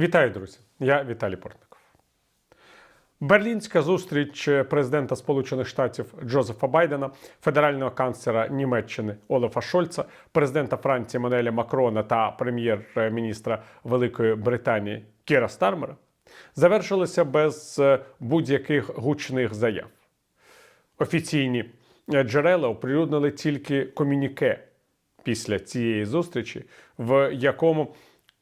Вітаю, друзі! Я Віталій Портников. Берлінська зустріч президента Сполучених Штатів Джозефа Байдена, федерального канцлера Німеччини Олафа Шольца, президента Франції Мануеля Макрона та прем'єр-міністра Великої Британії Кіра Стармера завершилися без е, будь-яких гучних заяв. Офіційні е, джерела оприлюднили тільки комюніке після цієї зустрічі, в якому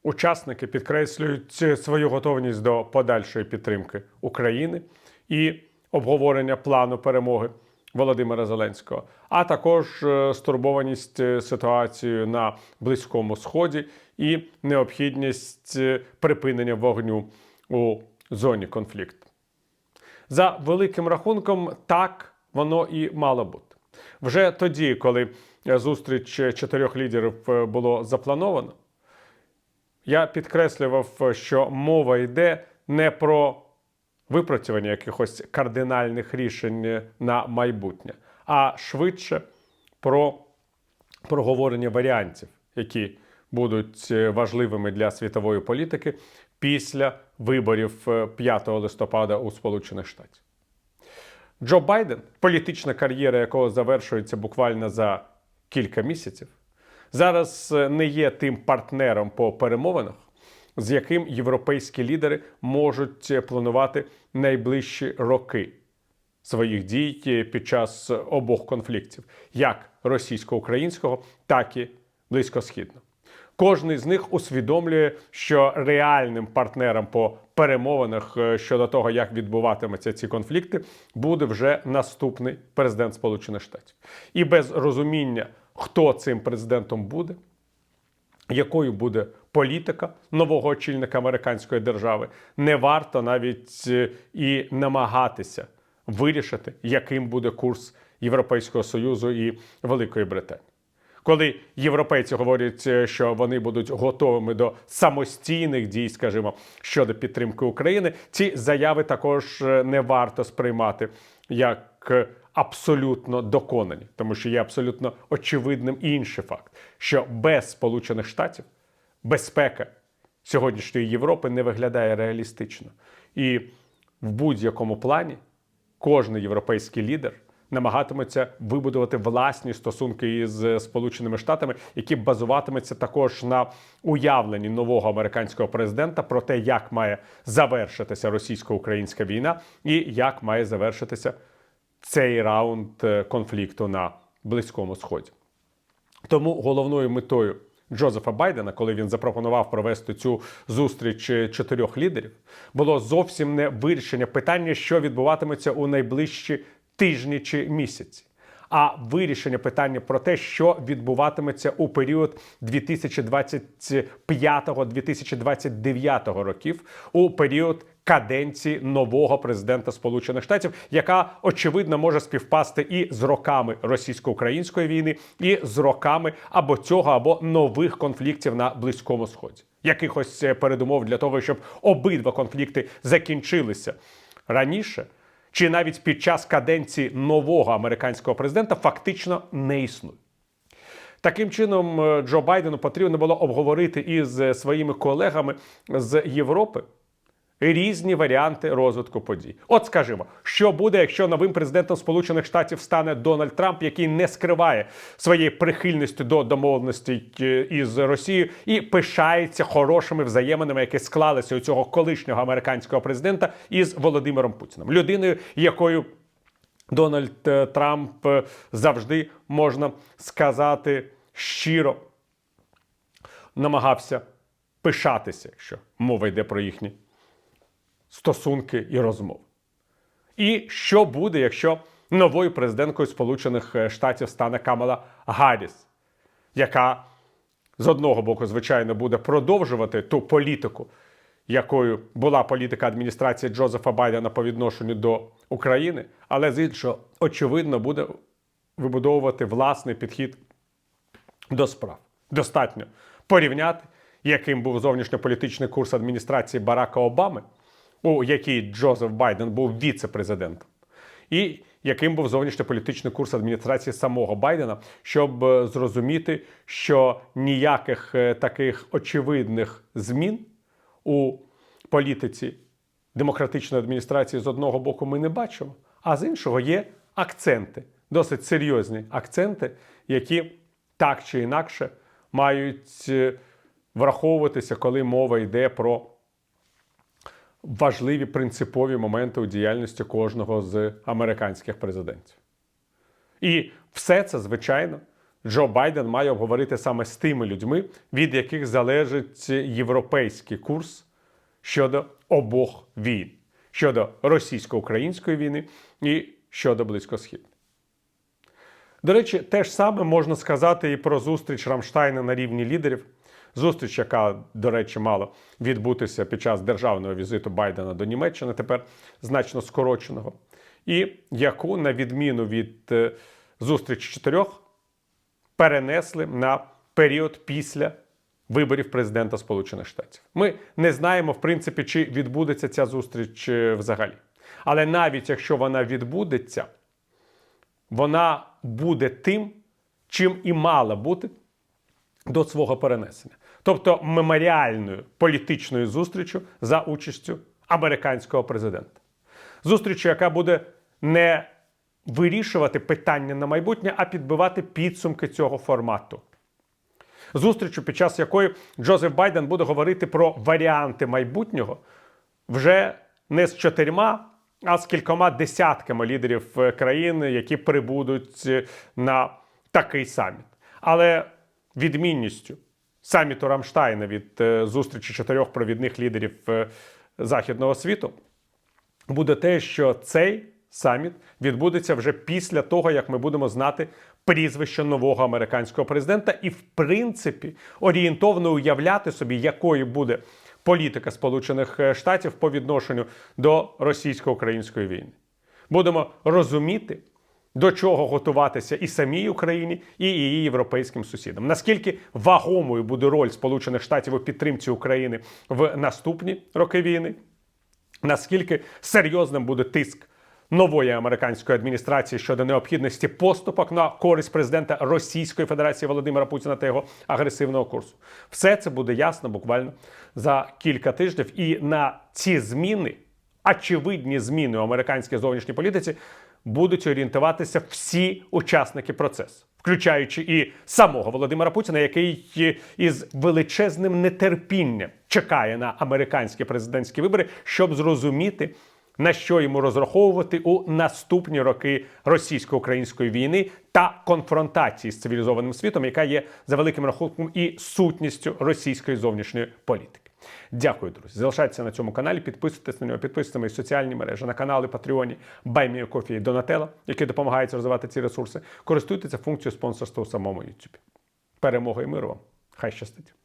учасники підкреслюють свою готовність до подальшої підтримки України і обговорення плану перемоги Володимира Зеленського, а також е, стурбованість е, ситуацією на Близькому Сході і необхідність е, припинення вогню у зоні конфлікту. За великим рахунком, так воно і мало бути. Вже тоді, коли зустріч чотирьох лідерів було заплановано, я підкреслював, е, що мова йде не про випрацювання якихось кардинальних рішень на майбутнє, а швидше про проговорення варіантів, які будуть е, важливими для світової політики після виборів е, 5 листопада у Сполучених Штатів. Джо Байден, політична кар'єра якого завершується буквально за кілька місяців, зараз е, не є тим партнером по перемовинах, з яким європейські лідери можуть е, планувати найближчі роки своїх дій е, під час обох конфліктів, як російсько-українського, так і близькосхідного. Кожний з них усвідомлює, що реальним партнером по перемовинах щодо того, як відбуватимуться ці конфлікти, буде вже наступний президент Сполучених Штатів. І без розуміння, хто цим президентом буде, якою буде політика нового очільника американської держави, не варто навіть е, і намагатися вирішити, яким буде курс Європейського Союзу і Великої Британії. Коли європейці говорять, е, що вони будуть готовими до самостійних дій, скажімо, щодо підтримки України, ці заяви також е, не варто сприймати як абсолютно доконані, тому що є абсолютно очевидним інший факт, що без Сполучених Штатів безпека сьогоднішньої Європи не виглядає реалістично. І в будь-якому плані кожен європейський лідер намагатиметься вибудувати власні стосунки із Сполученими Штатами, які базуватимуться також на уявленні нового американського президента про те, як має завершитися російсько-українська війна і як має завершитися цей раунд е, конфлікту на Близькому Сході. Тому головною метою Джозефа Байдена, коли він запропонував провести цю зустріч е, чотирьох лідерів, було зовсім не вирішення питання, що відбуватиметься у найближчі тижні чи місяці, а вирішення питання про те, що відбуватиметься у період 2025-2029 років, у період каденції нового президента Сполучених Штатів, яка очевидно може співпасти і з роками російсько-української війни, і з роками або цього, або нових конфліктів на Близькому Сході. Якихось е, передумов для того, щоб обидва конфлікти закінчилися раніше, чи навіть під час каденції нового американського президента, фактично не існує. Таким чином, е, Джо Байдену потрібно було обговорити із своїми колегами з Європи різні варіанти розвитку подій. От скажімо, що буде, якщо новим президентом Сполучених Штатів стане Дональд Трамп, який не скриває своєї прихильності до домовленостей е, із Росією і пишається хорошими взаєминами, які склалися у цього колишнього американського президента із Володимиром Путіним, людиною, якою Дональд е, Трамп е, завжди можна сказати щиро намагався пишатися, якщо мова йде про їхні стосунки і розмови. І що буде, якщо новою президенткою Сполучених е, Штатів стане Камала Гарріс, яка з одного боку, звичайно, буде продовжувати ту політику, якою була політика адміністрації Джозефа Байдена по відношенню до України, але з іншого, очевидно, буде вибудовувати власний підхід до справ. Достатньо порівняти, яким був зовнішньополітичний курс адміністрації Барака Обами, у якій Джозеф Байден був віце-президентом, і яким був зовнішньополітичний курс адміністрації самого Байдена, щоб е, зрозуміти, що ніяких е, таких очевидних змін у політиці демократичної адміністрації з одного боку ми не бачимо, а з іншого є акценти, досить серйозні акценти, які так чи інакше мають е, враховуватися, коли мова йде про важливі принципові моменти у діяльності кожного з американських президентів. І все це, звичайно, Джо Байден має обговорити саме з тими людьми, від яких залежить європейський курс щодо обох війн: щодо російсько-української війни і щодо Близькосхідної. До речі, те ж саме можна сказати і про зустріч Рамштайна на рівні лідерів. Зустріч, яка, до речі, мала відбутися під час державного візиту Байдена до Німеччини, тепер значно скороченого, і яку, на відміну від е, зустрічі чотирьох, перенесли на період після виборів президента Сполучених Штатів. Ми не знаємо, в принципі, чи відбудеться ця зустріч е, взагалі. Але навіть якщо вона відбудеться, вона буде тим, чим і мала бути до свого перенесення. Тобто меморіальною політичною зустрічю за участю американського президента. Зустрічю, яка буде не вирішувати питання на майбутнє, а підбивати підсумки цього формату. Зустрічу, під час якої Джозеф Байден буде говорити про варіанти майбутнього вже не з чотирма, а з кількома десятками лідерів е, країн, які прибудуть е, на такий саміт. Але відмінністю саміту Рамштайна від е, зустрічі чотирьох провідних лідерів е, західного світу буде те, що цей саміт відбудеться вже після того, як ми будемо знати прізвище нового американського президента, і, в принципі, орієнтовно уявляти собі, якою буде політика Сполучених е, Штатів по відношенню до російсько-української війни. Будемо розуміти, до чого готуватися і самій Україні, і її європейським сусідам. Наскільки вагомою буде роль Сполучених Штатів у підтримці України в наступні роки війни? Наскільки серйозним буде тиск нової американської адміністрації щодо необхідності поступок на користь президента Російської Федерації Володимира Путіна та його агресивного курсу? Все це буде ясно буквально за кілька тижнів. І на ці зміни, очевидні зміни у американській зовнішній політиці, будуть орієнтуватися всі учасники процесу, включаючи і самого Володимира Путіна, який із величезним нетерпінням чекає на американські президентські вибори, щоб зрозуміти. На що йому розраховувати у наступні роки російсько-української війни та конфронтації з цивілізованим світом, яка є за великим рахунком і сутністю російської зовнішньої політики? Дякую, друзі. Залишайтеся на цьому каналі, підписуйтесь на нього, підписуйтесь на мої соціальні мережі, на канали Патреоні, Баймія Кофі і Донателла, які допомагають розвивати ці ресурси. Користуйтеся функцією спонсорства у самому YouTube. Перемоги і миру вам! Хай щастить!